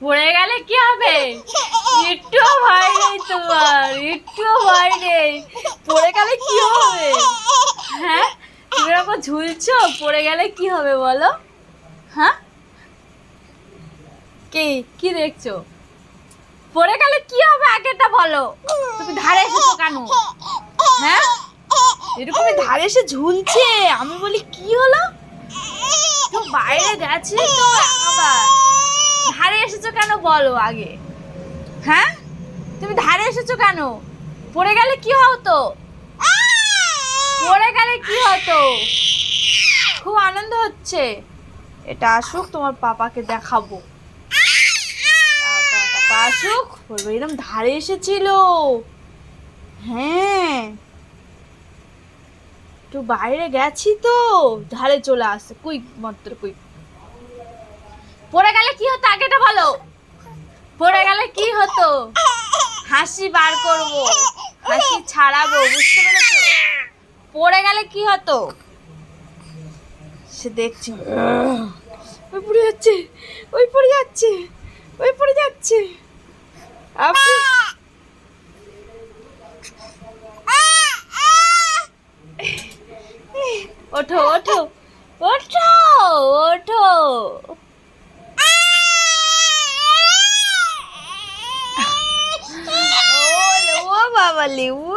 পড়ে গেলে কি হবে? একটু ভয় নেই তোমার একটু ভয় নেই। পড়ে গেলে কি হবে? হ্যাঁ? তুমি এরকম ঝুলছো, পড়ে গেলে কি হবে বলো? হ্যাঁ? কে, কি দেখছ? পড়ে গেলে কি হবে আগেটা বলো? তুমি ধারে এসেছ কেন? হ্যাঁ? এরকমই ধারে এসে ঝুলছে, আমি বলি, কি হলো? তো বাইরে গেছে, তো আবার। কেন বলো আগে? হ্যাঁ? তুমি ধারে এসেছ কেন? পড়ে গেলে কি হতো? পড়ে গেলে কি হতো? খুব আনন্দ হচ্ছে। এটা আসুক, তোমার পাপাকে দেখাবো। আসুক এরকম ধারে এসেছিল। হ্যাঁ। একটু বাইরে গেছি তো। ধারে চলে আসে কুই মাত্র কুই পড়ে গেলে কি হতো? আগেটা বলো পড়ে গেলে কি হতো হাসি বার করব, হাসি ছাড়াবো, বুঝতে পেরেছ? পড়ে গেলে কি হতো? সে দেখছি। ওই পড়ে যাচ্ছে, ওই পড়ে যাচ্ছে, ওই পড়ে যাচ্ছে। আপনি ওঠো ওঠো ওঠো ওঠো। Hollywood.